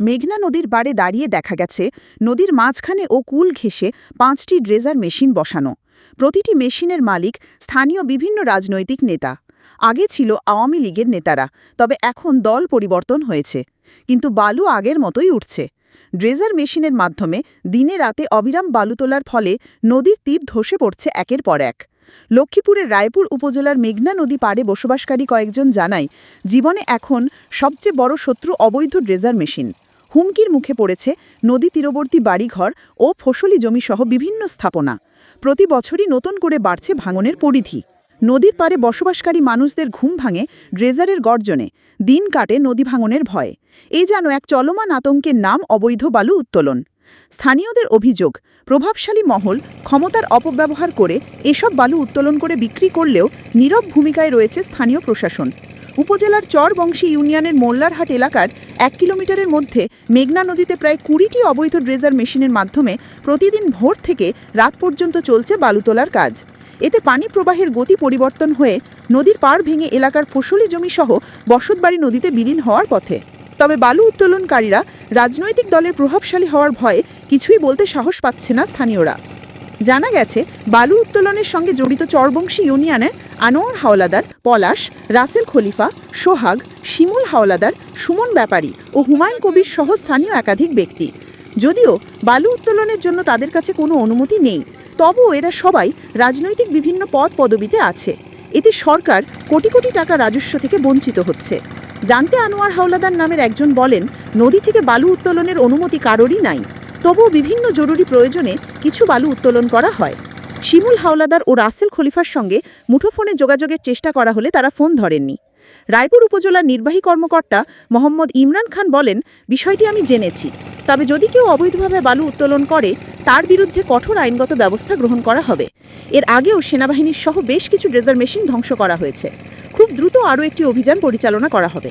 মেঘনা নদীর বাড়ে দাঁড়িয়ে দেখা গেছে, নদীর মাঝখানে ও কুল ঘেঁষে পাঁচটি ড্রেজার মেশিন বসানো। প্রতিটি মেশিনের মালিক স্থানীয় বিভিন্ন রাজনৈতিক নেতা। আগে ছিল আওয়ামী লীগের নেতারা, তবে এখন দল পরিবর্তন হয়েছে। কিন্তু বালু আগের মতোই উঠছে। ড্রেজার মেশিনের মাধ্যমে দিনে রাতে অবিরাম বালু তোলার ফলে নদীর তীর ধসে পড়ছে একের পর এক। লক্ষ্মীপুরের রায়পুর উপজেলার মেঘনা নদী পাড়ে বসবাসকারী কয়েকজন জানায়, জীবনে এখন সবচেয়ে বড় শত্রু অবৈধ ড্রেজার মেশিন। হুমকির মুখে পড়েছে নদী তীরবর্তী বাড়িঘর ও ফসলি জমিসহ বিভিন্ন স্থাপনা। প্রতি বছরই নতুন করে বাড়ছে ভাঙনের পরিধি। নদীর পাড়ে বসবাসকারী মানুষদের ঘুম ভাঙে ড্রেজারের গর্জনে। দিন কাটে নদী ভাঙনের ভয়ে। এই যেন এক চলমান আতঙ্কের নাম অবৈধ বালু উত্তোলন। স্থানীয়দের অভিযোগ, প্রভাবশালী মহল ক্ষমতার অপব্যবহার করে এসব বালু উত্তোলন করে বিক্রি করলেও নীরব ভূমিকায় রয়েছে স্থানীয় প্রশাসন। উপজেলার চরবংশী ইউনিয়নের মোল্লারহাট এলাকার এক কিলোমিটারের মধ্যে মেঘনা নদীতে প্রায় কুড়িটি অবৈধ ড্রেজার মেশিনের মাধ্যমে প্রতিদিন ভোর থেকে রাত পর্যন্ত চলছে বালু তোলার কাজ। এতে পানি প্রবাহের গতি পরিবর্তন হয়ে নদীর পাড় ভেঙে এলাকার ফসলি জমিসহ বসতবাড়ি নদীতে বিলীন হওয়ার পথে। তবে বালু উত্তোলনকারীরা রাজনৈতিক দলের প্রভাবশালী হওয়ার ভয়ে কিছুই বলতে সাহস পাচ্ছে না স্থানীয়রা। জানা গেছে, বালু উত্তোলনের সঙ্গে জড়িত চরবংশী ইউনিয়নের আনোয়ার হাওলাদার, পলাশ, রাসেল খলিফা, সোহাগ, শিমুল হাওলাদার, সুমন ব্যাপারী ও হুমায়ুন কবির সহ স্থানীয় একাধিক ব্যক্তি। যদিও বালু উত্তোলনের জন্য তাদের কাছে কোনো অনুমতি নেই, তবুও এরা সবাই রাজনৈতিক বিভিন্ন পদ পদবিতে আছে। এতে সরকার কোটি কোটি টাকা রাজস্ব থেকে বঞ্চিত হচ্ছে। জানতে আনোয়ার হাওলাদার নামের একজন বলেন, নদী থেকে বালু উত্তোলনের অনুমতি কারোরই নাই। তবুও বিভিন্ন জরুরি প্রয়োজনে কিছু বালু উত্তোলন করা হয়। শিমুল হাওলাদার ও রাসেল খলিফার সঙ্গে মুঠোফোনে যোগাযোগের চেষ্টা করা হলে তারা ফোন ধরেননি। রায়পুর উপজেলার নির্বাহী কর্মকর্তা মোহাম্মদ ইমরান খান বলেন, বিষয়টি আমি জেনেছি। তবে যদি কেউ অবৈধভাবে বালু উত্তোলন করে, তার বিরুদ্ধে কঠোর আইনগত ব্যবস্থা গ্রহণ করা হবে। এর আগেও সেনাবাহিনীর সহ বেশ কিছু ড্রেজার মেশিন ধ্বংস করা হয়েছে। খুব দ্রুত আরও একটি অভিযান পরিচালনা করা হবে।